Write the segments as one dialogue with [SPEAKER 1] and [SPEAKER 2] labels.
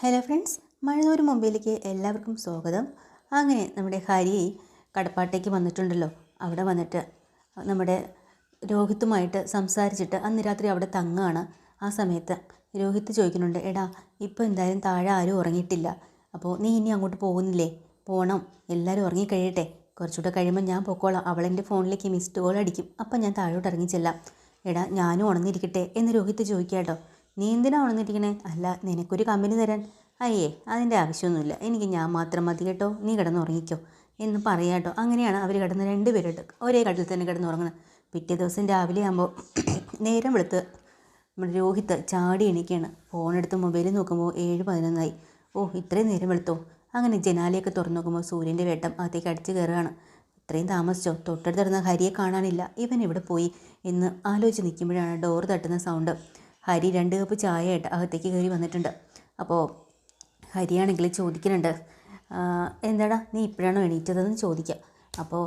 [SPEAKER 1] Hello friends മഴനൂർ മുമ്പിലേക്ക് എല്ലാവർക്കും സ്വാഗതം. അങ്ങനെ നമ്മുടെ ഹരി കടപ്പാട്ടേക്ക് വന്നിട്ടുണ്ടല്ലോ. അവിടെ വന്നിട്ട് നമ്മുടെ രോഹിത്തുമായിട്ട് സംസാരിച്ചിട്ട് അന്ന് രാത്രി അവിടെ തങ്ങാണ്. ആ സമയത്ത് രോഹിത്ത് ചോദിക്കുന്നുണ്ട് എടാ ഇപ്പോൾ എന്തായാലും താഴെ ആരും ഉറങ്ങിയിട്ടില്ല. അപ്പോൾ നീ ഇനി അങ്ങോട്ട് പോകുന്നില്ലേ? പോകണം എല്ലാവരും ഉറങ്ങിക്കഴിയട്ടെ കുറച്ചുകൂടെ കഴിയുമ്പോൾ ഞാൻ പൊക്കോളാം. അവളെന്റെ ഫോണിലേക്ക് മിസ്ഡ് കോൾ അടിക്കും. അപ്പം ഞാൻ താഴോട്ട് ഇറങ്ങിച്ചെല്ലാം എടാ ഞാനും ഉണർന്നിരിക്കട്ടെ എന്ന് രോഹിത്ത് ചോദിക്കാട്ടോ. നീ എന്തിനാ ഉണർന്നിരിക്കണേ? അല്ല നിനക്കൊരു കമ്പനി തരാൻ. അയ്യേ അതിന്റെ ആവശ്യമൊന്നുമില്ല. എനിക്ക് ഞാൻ മാത്രം മതി കേട്ടോ. നീ കിടന്ന് ഉറങ്ങിക്കോ. എന്ന് കേട്ടോ. അങ്ങനെയാണ് അവർ കിടന്ന് രണ്ടുപേരോട്ട് ഒരേ കട്ടിൽ തന്നെ കിടന്ന് ഉറങ്ങുന്നത്. പിറ്റേ ദിവസം രാവിലെ ആകുമ്പോൾ നേരം വെളുത്ത് നമ്മുടെ രോഹിത്ത് ചാടി എണീക്കുകയാണ് ഫോണെടുത്ത് മൊബൈലിൽ നോക്കുമ്പോൾ ഏഴ് പതിനൊന്നായി. ഓ ഇത്രയും നേരം വെളുത്തോ? അങ്ങനെ ജനാലയൊക്കെ തുറന്നു നോക്കുമ്പോൾ സൂര്യന്റെ വേട്ടം അകത്തേക്ക് അടിച്ച് കയറുകയാണ്. ഇത്രയും താമസിച്ചോ? തൊട്ടടുത്തിരുന്ന ഹരിയെ കാണാനില്ല. ഇവൻ ഇവിടെ പോയി? എന്ന് ആലോചിച്ച് നിൽക്കുമ്പോഴാണ് ഡോർ തട്ടുന്ന സൗണ്ട് ഹരി രണ്ട് കപ്പ് ചായ അകത്തേക്ക് കയറി വന്നിട്ടുണ്ട്. അപ്പോൾ ഹരിയാണെങ്കിൽ ചോദിക്കുന്നുണ്ട് "ആ, എന്താടാ നീ ഇപ്പോഴാണോ എണീറ്റതെന്ന് ചോദിക്കാം. അപ്പോൾ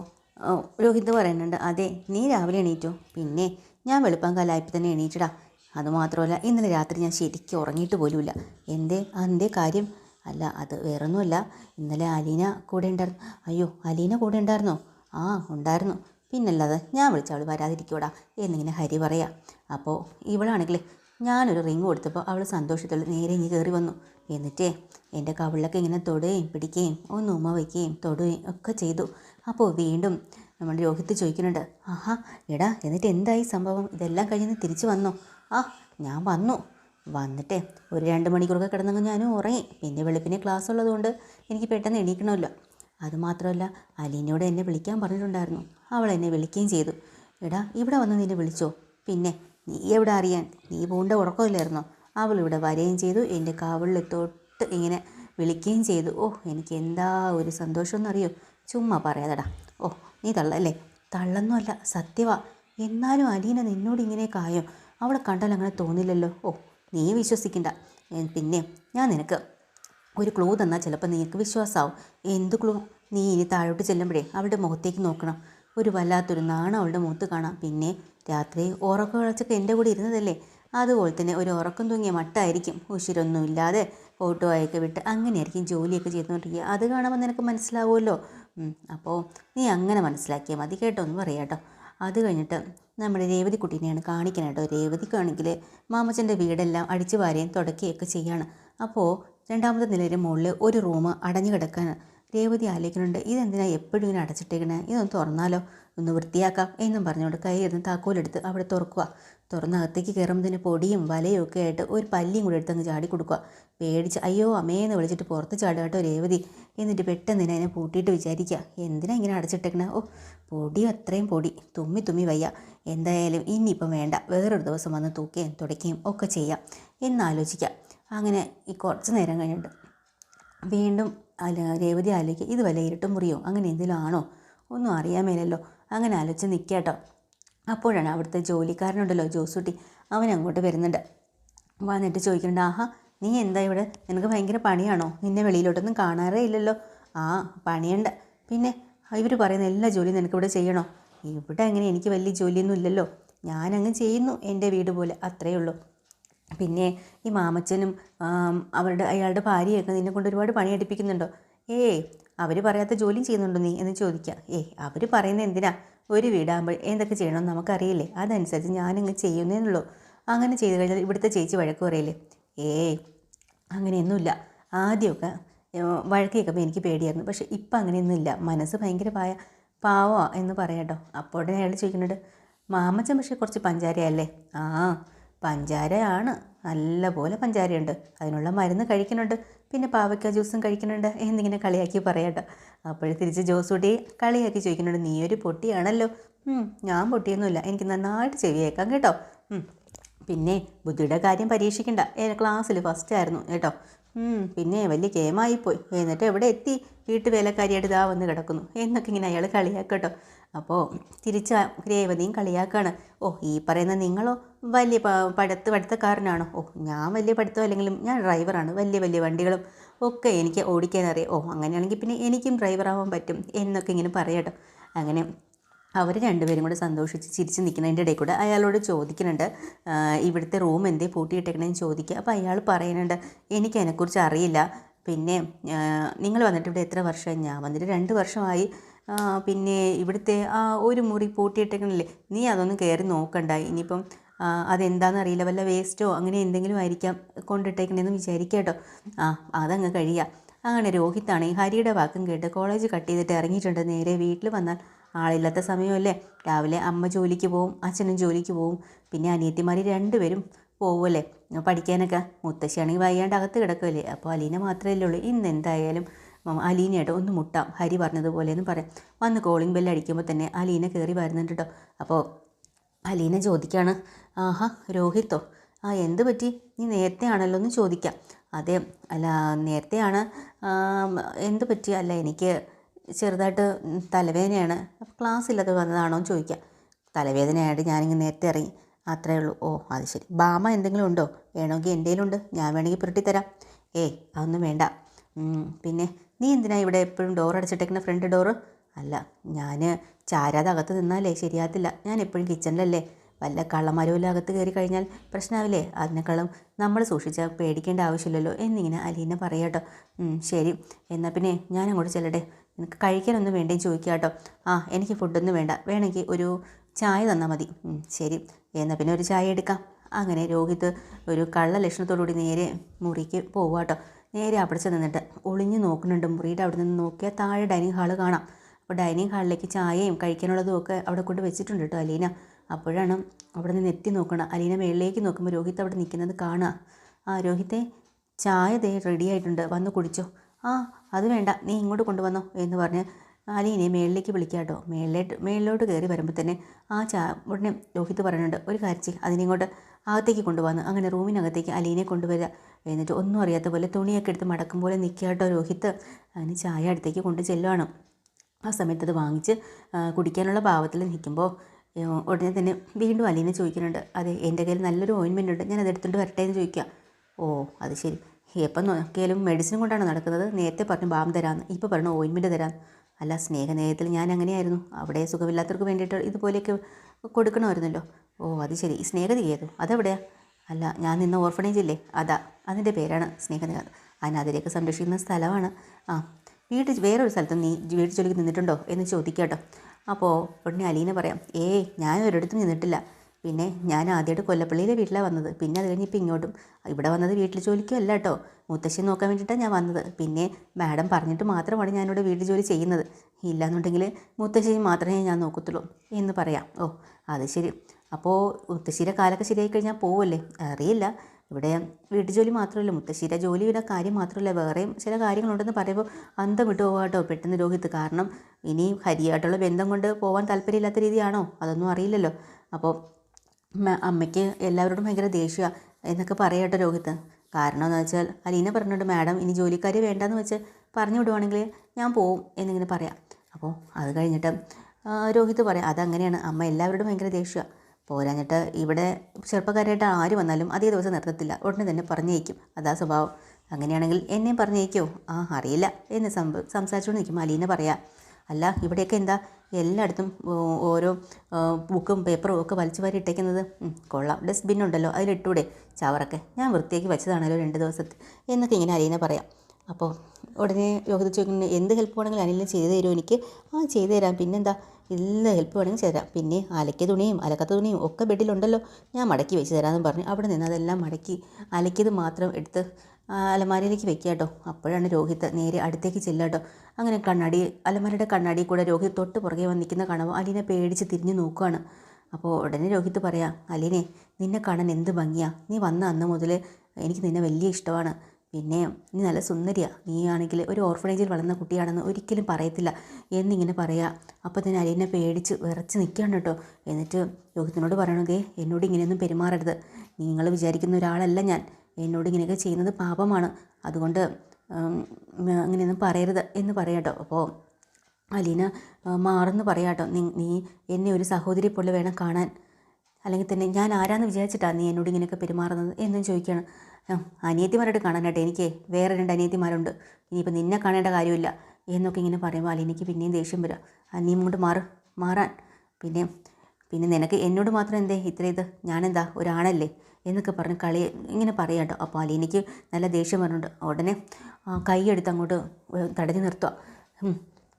[SPEAKER 1] രോഹിത് പറയുന്നുണ്ട് അതെ നീ രാവിലെ എണീറ്റോ. പിന്നെ ഞാൻ വെളുപ്പം കാലായപ്പോൾ തന്നെ എണീറ്റടാ. അതുമാത്രമല്ല ഇന്നലെ രാത്രി ഞാൻ ശരിക്കും ഉറങ്ങിയിട്ട് പോലുമില്ല. എന്തേ അതിന്റെ കാര്യം? അല്ല അത് വേറൊന്നുമല്ല. ഇന്നലെ അലീന കൂടെ ഉണ്ടായിരുന്നു. അയ്യോ അലീന കൂടെ ഉണ്ടായിരുന്നോ? ആ ഉണ്ടായിരുന്നു. പിന്നല്ലാതെ ഞാൻ വിളിച്ച അവൾ വരാതിരിക്കൂടാ എന്നിങ്ങനെ ഹരി പറയാം. അപ്പോൾ ഇവളാണെങ്കിൽ ഞാനൊരു റിങ് കൊടുത്തപ്പോൾ അവൾ സന്തോഷത്തോടെ നേരെ ഇങ്ങ് കയറി വന്നു. എന്നിട്ടേ എന്റെ കവിളിലൊക്കെ ഇങ്ങനെ തൊടുകയും പിടിക്കുകയും ഒന്ന് ഉമ്മ വയ്ക്കുകയും തൊടുകയും ഒക്കെ ചെയ്തു. അപ്പോൾ വീണ്ടും നമ്മൾ രോഹിത്ത് ചോദിക്കുന്നുണ്ട് ആഹാ എടാ എന്നിട്ട് എന്തായി സംഭവം? ഇതെല്ലാം കഴിഞ്ഞ് തിരിച്ചു വന്നോ? ആ ഞാൻ വന്നു. വന്നിട്ടേ ഒരു രണ്ട് മണിക്കൂറൊക്കെ കിടന്നങ്ങ് ഞാനും ഉറങ്ങി. പിന്നെ വെളുപ്പിനെ ക്ലാസ് ഉള്ളതുകൊണ്ട് എനിക്ക് പെട്ടെന്ന് എണീക്കണമല്ലോ. അതുമാത്രമല്ല അലീനയോട് എന്നെ വിളിക്കാൻ പറഞ്ഞിട്ടുണ്ടായിരുന്നു. അവൾ എന്നെ വിളിക്കുകയും ചെയ്തു. എടാ ഇവിടെ വന്ന് നിന്നെ വിളിച്ചോ? പിന്നെ നീ എവിടെ അറിയാൻ? നീ പോകേണ്ട ഉറക്കമില്ലായിരുന്നോ? അവൾ ഇവിടെ വരികയും ചെയ്തു എന്റെ കാവളിൽ തൊട്ട് ഇങ്ങനെ വിളിക്കുകയും ചെയ്തു. ഓ എനിക്ക് എന്താ ഒരു സന്തോഷം എന്നറിയോ ചുമ്മാ പറയാതെടാ. ഓ നീ തള്ളല്ലേ? തള്ളൊന്നുമല്ല സത്യവ. എന്നാലും അലീന നിന്നോട് ഇങ്ങനെ കായോ. അവളെ കണ്ടാൽ അങ്ങനെ തോന്നില്ലല്ലോ. ഓ നീ വിശ്വസിക്കണ്ട. പിന്നെ ഞാൻ നിനക്ക് ഒരു ക്ലൂ തന്നാൽ ചിലപ്പോൾ നിനക്ക് വിശ്വാസമാവും. എന്ത് ക്ലൂ? നീ ഇനി താഴോട്ട് ചെല്ലുമ്പോഴേ അവളുടെ മുഖത്തേക്ക് നോക്കണം. ഒരു വല്ലാത്തൊരു നാണം അവളുടെ മുഖത്ത് കാണാം. പിന്നെ രാത്രി ഉറക്കം വിളച്ചൊക്കെ എന്റെ കൂടെ ഇരുന്നതല്ലേ? അതുപോലെ തന്നെ ഒരു ഉറക്കം തൂങ്ങിയ മട്ടായിരിക്കും. ഉശിരൊന്നുമില്ലാതെ ഫോട്ടോയൊക്കെ വിട്ട് അങ്ങനെയായിരിക്കും ജോലിയൊക്കെ ചെയ്തുകൊണ്ടിരിക്കുക. അത് കാണുമ്പോൾ നിനക്ക് മനസ്സിലാവുമല്ലോ. അപ്പോൾ നീ അങ്ങനെ മനസ്സിലാക്കിയാൽ മതി കേട്ടോ ഒന്ന് പറയാം കേട്ടോ. അത് കഴിഞ്ഞിട്ട് നമ്മുടെ രേവതി കുട്ടീനെയാണ് കാണിക്കണം കേട്ടോ. രേവതിക്കാണെങ്കിൽ മാമച്ചന്റെ വീടെല്ലാം അടിച്ചു വാരുകയും തുടക്കുകയൊക്കെ ചെയ്യാണ്. അപ്പോൾ രണ്ടാമത്തെ നിലയിലെ മുകളിൽ ഒരു റൂം അടഞ്ഞു കിടക്കാണ് രേവതി ആലോചിക്കുന്നുണ്ട് ഇതെന്തിനാ എപ്പോഴും ഇങ്ങനെ അടച്ചിട്ടേക്കണേ? ഇതൊന്ന് തുറന്നാലോ? ഒന്ന് വൃത്തിയാക്കാം എന്നും പറഞ്ഞുകൊണ്ട് കൈയിരുന്ന് താക്കോലെടുത്ത് അവിടെ തുറക്കുക. തുറന്നകത്തേക്ക് കയറുമ്പോൾ തന്നെ പൊടിയും വലയും ഒക്കെ ആയിട്ട് ഒരു പല്ലിയും കൂടെ എടുത്ത് അങ്ങ് ചാടി കൊടുക്കുക. പേടിച്ച് അയ്യോ അമ്മേന്ന് വിളിച്ചിട്ട് പുറത്ത് ചാടുക കേട്ടോ രേവതി എന്നിട്ട് പെട്ടെന്ന് അതിനെ പൂട്ടിയിട്ട് വിചാരിക്കുക. എന്തിനാ ഇങ്ങനെ അടച്ചിട്ടേക്കണേ? ഓ പൊടി അത്രയും പൊടി തുമ്മി തുമ്മി വയ്യ. എന്തായാലും ഇനിയിപ്പം വേണ്ട വേറൊരു ദിവസം വന്ന് തൂക്കുകയും തുടയ്ക്കുകയും ഒക്കെ ചെയ്യാം എന്നാലോചിക്കാം അങ്ങനെ ഈ കുറച്ച് നേരം കഴിഞ്ഞിട്ട് വീണ്ടും അല്ല രേവതി ആലോചിക്കുക ഇത് വല്ല ഇരുട്ടും മുറിയോ? അങ്ങനെ എന്തെങ്കിലും ആണോ? ഒന്നും അറിയാൻ മേലല്ലോ അങ്ങനെ ആലോചിച്ച് നിൽക്കാട്ടോ അപ്പോഴാണ് അവിടുത്തെ ജോലിക്കാരനുണ്ടല്ലോ ജോസൂട്ടി. അവൻ അങ്ങോട്ട് വരുന്നുണ്ട്. വന്നിട്ട് ചോദിക്കുന്നുണ്ട് ആഹാ നീ എന്താ ഇവിടെ? നിനക്ക് ഭയങ്കര പണിയാണോ? നിന്നെ വെളിയിലോട്ടൊന്നും കാണാറേ ഇല്ലല്ലോ. ആ പണിയുണ്ട്. പിന്നെ ഇവർ പറയുന്ന എല്ലാ ജോലിയും നിനക്കിവിടെ ചെയ്യണോ? ഇവിടെ അങ്ങനെ എനിക്ക് വലിയ ജോലിയൊന്നും ഇല്ലല്ലോ. ഞാനങ്ങ് ചെയ്യുന്നു എന്റെ വീട് പോലെ അത്രയേ ഉള്ളൂ. പിന്നെ ഈ മാമച്ചനും അവരുടെ അയാളുടെ ഭാര്യയൊക്കെ നിന്നെ കൊണ്ട് ഒരുപാട് പണിയെടുപ്പിക്കുന്നുണ്ടോ? ഏയ് അവർ പറയാത്ത ജോലിയും ചെയ്യുന്നുണ്ടോ നീ? എന്ന് ചോദിക്കുക ഏയ് അവർ പറയുന്നത് എന്തിനാ? ഒരു വീടാകുമ്പോൾ എന്തൊക്കെ ചെയ്യണമെന്ന് നമുക്കറിയില്ലേ? അതനുസരിച്ച് ഞാനങ്ങ് ചെയ്യുന്നേന്നുള്ളൂ അങ്ങനെ ചെയ്ത് കഴിഞ്ഞാൽ ഇവിടുത്തെ ചേച്ചി വഴക്ക് പറയില്ലേ? ഏയ് അങ്ങനെയൊന്നുമില്ല. ആദ്യമൊക്കെ വഴക്ക് കേൾക്കുമ്പോൾ എനിക്ക് പേടിയായിരുന്നു. പക്ഷേ ഇപ്പം അങ്ങനെയൊന്നുമില്ല. മനസ്സ് ഭയങ്കര പായ പാവോ എന്ന് പറയാട്ടോ അപ്പോഴേ അയാൾ ചോദിക്കുന്നുണ്ട് മാമച്ചൻ പക്ഷേ കുറച്ച് പഞ്ചാരയല്ലേ? ആ പഞ്ചാരയാണ്. നല്ല പോലെ പഞ്ചാരയുണ്ട്. അതിനുള്ള മരുന്ന് കഴിക്കുന്നുണ്ട്. പിന്നെ പാവയ്ക്ക ജ്യൂസും കഴിക്കുന്നുണ്ട്. എന്നിങ്ങനെ കളിയാക്കി പറയാട്ടോ. അപ്പോൾ തിരിച്ച് ജോസൂട്ടി കളിയാക്കി ചോദിക്കുന്നുണ്ട് നീ ഒരു പൊട്ടിയാണല്ലോ ഞാൻ പൊട്ടിയൊന്നുമില്ല. എനിക്ക് നന്നായിട്ട് ചെവിയേക്കാം കേട്ടോ. പിന്നെ ബുദ്ധിയുടെ കാര്യം പരീക്ഷിക്കണ്ട. ക്ലാസ്സിൽ ഫസ്റ്റ് ആയിരുന്നു കേട്ടോ. പിന്നെ വലിയ കേമായിപ്പോയി. എന്നിട്ട് എവിടെ എത്തി? വീട്ടുവേലക്കാരിയായിട്ട് ഇതാ വന്ന് കിടക്കുന്നു. എന്നൊക്കെ ഇങ്ങനെ അയാൾ കളിയാക്കട്ടോ അപ്പോൾ തിരിച്ച് രേവതിയും കളിയാക്കാണ്. ഓ ഈ പറയുന്ന നിങ്ങളോ വലിയ പടുത്ത് പഠിത്ത പഠിത്തക്കാരനാണോ? ഓ ഞാൻ വലിയ പഠിത്തം അല്ലെങ്കിലും ഞാൻ ഡ്രൈവറാണ് വലിയ വലിയ വണ്ടികളും ഒക്കെ എനിക്ക് ഓടിക്കാൻ അറിയാം. ഓ അങ്ങനെയാണെങ്കിൽ പിന്നെ എനിക്കും ഡ്രൈവറാവാൻ പറ്റും എന്നൊക്കെ ഇങ്ങനെ പറയാട്ടോ അങ്ങനെ അവർ രണ്ടുപേരും കൂടെ സന്തോഷിച്ച് ചിരിച്ച് നിൽക്കുന്നതിന്റെ ഇടയിൽ കൂടെ അയാളോട് ചോദിക്കുന്നുണ്ട് ഇവിടുത്തെ റൂം എന്തേ പൂട്ടിയിട്ടേക്കണേന്ന് ചോദിക്കുക. അപ്പോൾ അയാൾ പറയുന്നുണ്ട് എനിക്ക് അതിനെക്കുറിച്ച് അറിയില്ല. പിന്നെ നിങ്ങൾ വന്നിട്ട് ഇവിടെ എത്ര വർഷമായി? ഞാൻ വന്നിട്ട് രണ്ട് വർഷമായി പിന്നെ ഇവിടുത്തെ ആ ഒരു മുറി പൂട്ടിയിട്ടേക്കണില്ലേ? നീ അതൊന്നും കയറി നോക്കണ്ട. ഇനിയിപ്പം അതെന്താണെന്നറിയില്ല വല്ല വേസ്റ്റോ അങ്ങനെ എന്തെങ്കിലും ആയിരിക്കാം കൊണ്ടിട്ടേക്കണേന്ന് വിചാരിക്കുക കേട്ടോ. ആ അതങ്ങ് കഴിയുക അങ്ങനെ രോഹിത്താണ് ഹരിയുടെ വാക്കും കേട്ട് കോളേജ് കട്ട് ചെയ്തിട്ട് ഇറങ്ങിയിട്ടുണ്ട്. നേരെ വീട്ടിൽ വന്നാൽ ആളില്ലാത്ത സമയമല്ലേ? രാവിലെ അമ്മ ജോലിക്ക് പോവും അച്ഛനും ജോലിക്ക് പോവും. പിന്നെ അനിയത്തിമാർ രണ്ടുപേരും പോവുമല്ലേ പഠിക്കാനൊക്കെ. മുത്തശ്ശിയാണെങ്കിൽ വയ്യാണ്ട് അകത്ത് കിടക്കുമല്ലേ അപ്പോൾ അലീന മാത്രമല്ലേ ഉള്ളൂ. ഇന്ന് എന്തായാലും അലീനയായിട്ട് ഒന്ന് മുട്ടാം ഹരി പറഞ്ഞതുപോലെ എന്ന് പറയാം. വന്ന് കോളിംഗ് ബെല്ല് അടിക്കുമ്പോൾ തന്നെ അലീന കയറി വരുന്നുണ്ട് കേട്ടോ അപ്പോൾ അലീന ചോദിക്കുകയാണ് ആഹാ രോഹിത്തോ ആ എന്ത് പറ്റി? നീ നേരത്തെ ആണല്ലോ എന്ന് ചോദിക്കാം. അതെ അല്ല നേരത്തെയാണ്. എന്ത് പറ്റി? അല്ല എനിക്ക് ചെറുതായിട്ട് തലവേദനയാണ്. അപ്പോൾ ക്ലാസ് ഇല്ലാതെ വന്നതാണോ എന്ന് ചോദിക്കാം. തലവേദനയായിട്ട് ഞാനിങ്ങനെ നേരത്തെ ഇറങ്ങി. അത്രേ ഉള്ളൂ. ഓ അത് ശരി. ബാമ എന്തെങ്കിലും ഉണ്ടോ? വേണമെങ്കിൽ എന്റെ ഉണ്ട്. ഞാൻ വേണമെങ്കിൽ പുരട്ടിത്തരാം. ഏയ് അതൊന്നും വേണ്ട. പിന്നെ നീ എന്തിനാ ഇവിടെ എപ്പോഴും ഡോർ അടച്ചിട്ടേക്കുന്ന ഫ്രണ്ട് ഡോറ് അല്ല ഞാൻ ചാരാതെ അകത്ത് നിന്നാലേ ശരിയാകത്തില്ല. ഞാൻ എപ്പോഴും കിച്ചണിലല്ലേ വല്ല കള്ളമരവും അകത്ത് കയറി കഴിഞ്ഞാൽ പ്രശ്നമാവില്ലേ അതിനേക്കാളും നമ്മൾ സൂക്ഷിച്ചാൽ പേടിക്കേണ്ട ആവശ്യമില്ലല്ലോ എന്നിങ്ങനെ അലീന പറയാട്ടോ ശരി. എന്നാൽ പിന്നെ ഞാൻ അങ്ങോട്ട് ചെല്ലട്ടെ. നിനക്ക് കഴിക്കാനൊന്നും വേണ്ടേ ചോദിക്കാം കേട്ടോ ആ എനിക്ക് ഫുഡൊന്നും വേണ്ട. വേണമെങ്കിൽ ഒരു ചായ തന്നാൽ മതി. ശരി. എന്നാൽ പിന്നെ ഒരു ചായ എടുക്കാം. അങ്ങനെ രോഹിത് ഒരു കള്ള ലക്ഷണത്തോടുകൂടി നേരെ മുറിക്ക് പോവാട്ടോ നേരെ അവിടെ നിന്നിട്ട് ഒളിഞ്ഞു നോക്കുന്നുണ്ട് മുറിയുടെ അവിടെ നിന്ന് നോക്കിയാൽ താഴെ ഡൈനിങ് ഹാൾ കാണാം. അപ്പോൾ ഡൈനിങ് ഹാളിലേക്ക് ചായയും കഴിക്കാനുള്ളതും ഒക്കെ അവിടെ കൊണ്ട് വെച്ചിട്ടുണ്ട് കേട്ടോ അലീന. അപ്പോഴാണ് അവിടെ നിന്ന് എത്തി നോക്കണം അലീന മേളിലേക്ക് നോക്കുമ്പോൾ രോഹിത് അവിടെ നിൽക്കുന്നത് കാണുക ആ രോഹിത്തെ ചായ ദേ റെഡി ആയിട്ടുണ്ട് വന്ന് കുടിച്ചോ. ആ അത് വേണ്ട നീ ഇങ്ങോട്ട് കൊണ്ടുവന്നോ എന്ന് പറഞ്ഞ് അലീനെ മേളിലേക്ക് വിളിക്കാട്ടോ മേളിലോട്ട് മേളിലോട്ട് കയറി വരുമ്പോൾ തന്നെ ആ ചാ ഉടനെ രോഹിത് പറയുന്നുണ്ട് ഒരു കാര്യം അതിനെ ഇങ്ങോട്ട് അകത്തേക്ക് കൊണ്ടുപോകുന്നു അങ്ങനെ റൂമിനകത്തേക്ക് അലീനെ കൊണ്ടുവരിക എന്നിട്ട് ഒന്നും അറിയാത്ത പോലെ തുണിയൊക്കെ എടുത്ത് മടക്കും പോലെ നിൽക്കുക കേട്ടോ രോഹിത്ത് അങ്ങനെ ചായ അടുത്തേക്ക് കൊണ്ട് ചെല്ലുവാണ്. ആ സമയത്ത് അത് വാങ്ങിച്ച് കുടിക്കാനുള്ള ഭാവത്തിൽ നിൽക്കുമ്പോൾ ഉടനെ തന്നെ വീണ്ടും അലീനെ ചോദിക്കുന്നുണ്ട് അതെ എന്റെ കയ്യിൽ നല്ലൊരു ഓയിൻമെന്റ് ഉണ്ട് ഞാൻ അത് എടുത്തുകൊണ്ട് വരട്ടെ എന്ന് ചോദിക്കുക ഓ അത് ശരി. എപ്പം നോക്കിയാലും മെഡിസിൻ കൊണ്ടാണ് നടക്കുന്നത്. നേരത്തെ പറഞ്ഞു ബാം തരാമെന്ന് ഇപ്പോൾ പറഞ്ഞു ഓയിൻമെന്റ് തരാം അല്ല സ്നേഹനേയത്തിൽ ഞാൻ അങ്ങനെയായിരുന്നു. അവിടെ സുഖമില്ലാത്തവർക്ക് വേണ്ടിയിട്ട് ഇതുപോലെയൊക്കെ കൊടുക്കണമായിരുന്നല്ലോ. ഓ അത് ശരി. സ്നേഹതി ഏതു? അതെവിടെയാ? അല്ല ഞാൻ നിന്ന ഓർഫണേജ് ഇല്ലേ അതാ അതിന്റെ പേരാണ് സ്നേഹനിക അതിനതിലേക്ക് സംരക്ഷിക്കുന്ന സ്ഥലമാണ്. ആ വീട്ടിൽ വേറൊരു സ്ഥലത്ത് നീ വീട്ടിൽ ചൊല്ലിക്ക് നിന്നിട്ടുണ്ടോ? എന്ന് ചോദിക്കാട്ടോ. അപ്പോൾ ഉടനെ അലീന പറയാം ഏയ് ഞാൻ ഒരിടത്തും നിന്നിട്ടില്ല. പിന്നെ ഞാൻ ആദ്യമായിട്ട് കൊല്ലപ്പള്ളിയിലെ വീട്ടിലാണ് വന്നത്. പിന്നെ അത് കഴിഞ്ഞ് ഇപ്പം ഇങ്ങോട്ടും. ഇവിടെ വന്നത് വീട്ടിൽ ജോലിക്കും അല്ല കേട്ടോ. മുത്തശ്ശി നോക്കാൻ വേണ്ടിയിട്ടാണ് ഞാൻ വന്നത്. പിന്നെ മാഡം പറഞ്ഞിട്ട് മാത്രമാണ് ഞാനിവിടെ വീട്ടിൽ ജോലി ചെയ്യുന്നത്. ഇല്ലാന്നുണ്ടെങ്കിൽ മുത്തശ്ശി മാത്രമേ ഞാൻ നോക്കത്തുള്ളൂ എന്ന് പറയാം. ഓ അത് ശരി. അപ്പോൾ മുത്തശ്ശിയുടെ കാലൊക്കെ ശരിയായി കഴിഞ്ഞാൽ പോവല്ലേ? അറിയില്ല. ഇവിടെ വീട്ടു ജോലി മാത്രമല്ല. മുത്തശ്ശിയുടെ ജോലിയുടെ കാര്യം മാത്രമല്ല. വേറെയും ചില കാര്യങ്ങളുണ്ടെന്ന് പറയുമ്പോൾ അന്തം വിട്ടു പോകാട്ടോ പെട്ടെന്ന് രോഹിത്. കാരണം ഇനി ഹരിയായിട്ടുള്ള ബന്ധം കൊണ്ട് പോകാൻ താല്പര്യമില്ലാത്ത രീതിയാണോ? അതൊന്നും അറിയില്ലല്ലോ. അപ്പോൾ അമ്മയ്ക്ക് എല്ലാവരോടും ഭയങ്കര ദേഷ്യമാണ് എന്നൊക്കെ പറയാട്ടോ രോഹിത്ത്. കാരണം എന്ന് വെച്ചാൽ അലീന പറഞ്ഞിട്ട് മാഡം ഇനി ജോലിക്കാർ വേണ്ടെന്ന് വെച്ച് പറഞ്ഞു വിടുവാണെങ്കിൽ ഞാൻ പോവും എന്നിങ്ങനെ പറയാം. അപ്പോൾ അത് കഴിഞ്ഞിട്ട് രോഹിത് പറയാം അതങ്ങനെയാണ് അമ്മ എല്ലാവരോടും ഭയങ്കര ദേഷ്യമാണ് പോരാഞ്ഞിട്ട് ഇവിടെ ചെറുപ്പക്കാരായിട്ട് ആര് വന്നാലും അതേ ദിവസം നിർത്തത്തില്ല. ഉടനെ തന്നെ പറഞ്ഞേക്കും അതാ സ്വഭാവം. അങ്ങനെയാണെങ്കിൽ എന്നെയും പറഞ്ഞേക്കോ ആ അറിയില്ല എന്ന് സംസാരിച്ചുകൊണ്ട് നിൽക്കും അലീന പറയാം അല്ല ഇവിടെയൊക്കെ എന്താ എല്ലായിടത്തും ഓരോ ബുക്കും പേപ്പറും ഒക്കെ വലിച്ചു വാരി ഇട്ടേക്കുന്നത്? കൊള്ളാം. ഡസ്റ്റ്ബിൻ ഉണ്ടല്ലോ അതിലിട്ടൂടെ ചവറൊക്കെ. ഞാൻ വൃത്തിയാക്കി വെച്ചതാണല്ലോ രണ്ട് ദിവസത്തെ. എന്നൊക്കെ ഇങ്ങനെ അലീന പറയാം. അപ്പോൾ ഉടനെ യോഗത ചോദിക്കുന്നു എന്ത് ഹെൽപ്പ് വേണമെങ്കിലും അനിലിനെ ചെയ്തു തരുമോ എനിക്ക്? ആ ചെയ്തു തരാം. പിന്നെന്താ? എല്ലാ ഹെൽപ്പ് വേണമെങ്കിലും ചെയ്തു തരാം. പിന്നെ അലക്കിയ തുണിയും അലക്കാത്ത തുണിയും ഒക്കെ ബെഡിലുണ്ടല്ലോ. ഞാൻ മടക്കി വെച്ച് തരാമെന്ന് പറഞ്ഞു. അവിടെ നിന്ന് അതെല്ലാം മടക്കി അലക്കിയത് മാത്രം എടുത്ത് അലമാരയിലേക്ക് വെക്കുക കേട്ടോ. അപ്പോഴാണ് രോഹിത് നേരെ അടുത്തേക്ക് ചെല്ലുക കേട്ടോ. അങ്ങനെ കണ്ണാടി അലമാരയുടെ കണ്ണാടി കൂടെ രോഹിത് തൊട്ട് പുറകെ വന്നിരിക്കുന്ന കാണുമ്പോൾ അലീനെ പേടിച്ച് തിരിഞ്ഞു നോക്കുകയാണ് അപ്പോൾ ഉടനെ രോഹിത് പറയാം അലീനെ നിന്നെ കാണാൻ എന്ത് ഭംഗിയാ? നീ വന്ന അന്ന് മുതൽ എനിക്ക് നിന്നെ വലിയ ഇഷ്ടമാണ്. പിന്നെ നീ നല്ല സുന്ദരിയാണ് നീ ആണെങ്കിൽ ഒരു ഓർഫണേജിൽ വളർന്ന കുട്ടിയാണെന്ന് ഒരിക്കലും പറയത്തില്ല. എന്നിങ്ങനെ പറയാ. അപ്പോൾ തന്നെ അലീനെ പേടിച്ച് വിറച്ച് നിൽക്കുകയാണ് കേട്ടോ. എന്നിട്ട് രോഹിത്തിനോട് പറയണതേ എന്നോട് ഇങ്ങനെയൊന്നും പെരുമാറരുത്. നിങ്ങൾ വിചാരിക്കുന്ന ഒരാളല്ല ഞാൻ. എന്നോട് ഇങ്ങനെയൊക്കെ ചെയ്യുന്നത് പാപമാണ്. അതുകൊണ്ട് അങ്ങനെയൊന്നും പറയരുത് എന്ന് പറയാട്ടോ. അപ്പോൾ അലീന മാറെന്ന് പറയാട്ടോ. നീ നീ എന്നെ ഒരു സഹോദരി പോലെ വേണം കാണാൻ. അല്ലെങ്കിൽ തന്നെ ഞാൻ ആരാന്ന് വിചാരിച്ചിട്ടാണ് നീ എന്നോട് ഇങ്ങനെയൊക്കെ പെരുമാറുന്നത് എന്നും ചോദിക്കുകയാണ് അനിയത്തിമാരോട് കാണാനായിട്ട് എനിക്ക് വേറെ രണ്ട് അനിയത്തിമാരുണ്ട്. ഇനിയിപ്പോൾ നിന്നെ കാണേണ്ട കാര്യമില്ല എന്നൊക്കെ ഇങ്ങനെ പറയുമ്പോൾ അലീനയ്ക്ക് പിന്നെയും ദേഷ്യം വരിക നീ കൊണ്ട് മാറ് മാറാൻ. പിന്നെ പിന്നെ നിനക്ക് എന്നോട് മാത്രം എന്തേ ഇത്ര ഇത്? ഞാനെന്താ? ഒരാണല്ലേ. എന്നൊക്കെ പറഞ്ഞ് കളി ഇങ്ങനെ പറയാം അപ്പോൾ അലീനയ്ക്ക് നല്ല ദേഷ്യം പറഞ്ഞിട്ട് ഉടനെ കൈയെടുത്ത് അങ്ങോട്ട് തടഞ്ഞു നിർത്തുക.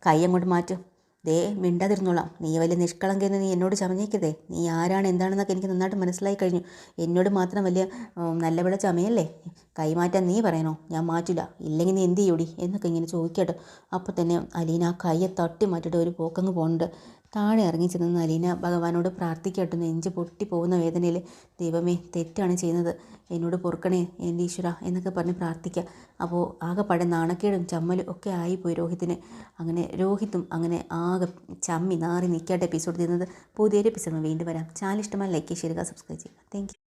[SPEAKER 1] കൈ അങ്ങോട്ട് മാറ്റും. ദേ മിണ്ടാതിരുന്നോളാം. നീ വലിയ നിഷ്കളങ്കെന്ന് നീ എന്നോട് ചമഞ്ഞേക്കതേ നീ ആരാണ് എന്താണെന്നൊക്കെ എനിക്ക് നന്നായിട്ട് മനസ്സിലായി കഴിഞ്ഞു. എന്നോട് മാത്രം വലിയ ഉം, ചമയല്ലേ? കൈമാറ്റാൻ നീ പറയണോ? ഞാൻ മാറ്റില്ല ഇല്ലെങ്കിൽ നീ എന്ത് ചെയ്യൂടി? എന്നൊക്കെ ഇങ്ങനെ ചോദിക്കട്ടോ. അപ്പോൾ തന്നെ അലീന ആ കയ്യെ തട്ടി മാറ്റിയിട്ട് ഒരു പോക്കങ്ങ് പോകുന്നുണ്ട് താഴെ ഇറങ്ങി ചെന്ന് നലീന. ഭഗവാനോട് പ്രാർത്ഥിക്കട്ടെ. നെഞ്ച് പൊട്ടി പോകുന്ന വേദനയിൽ ദൈവമേ തെറ്റാണ് ചെയ്യുന്നത്. എന്നോട് പൊറുക്കണേ എന്റെ ഈശ്വര എന്നൊക്കെ പറഞ്ഞ് പ്രാർത്ഥിക്കുക അപ്പോൾ ആകെ ആകെപ്പാടെ നാണക്കേടും ചമ്മലും ഒക്കെ ആയിപ്പോയി രോഹിത്തിന്. അങ്ങനെ രോഹിത്തും അങ്ങനെ ആകെ ചമ്മി നാറി നിൽക്കാത്ത എപ്പിസോഡ് ചെയ്യുന്നത് പുതിയൊരു എപ്പിസോഡ് വീണ്ടും വരാം. ചാനൽ ഇഷ്ടമായി ലൈക്ക് ചെയ്യുക സബ്സ്ക്രൈബ് ചെയ്യുക. താങ്ക്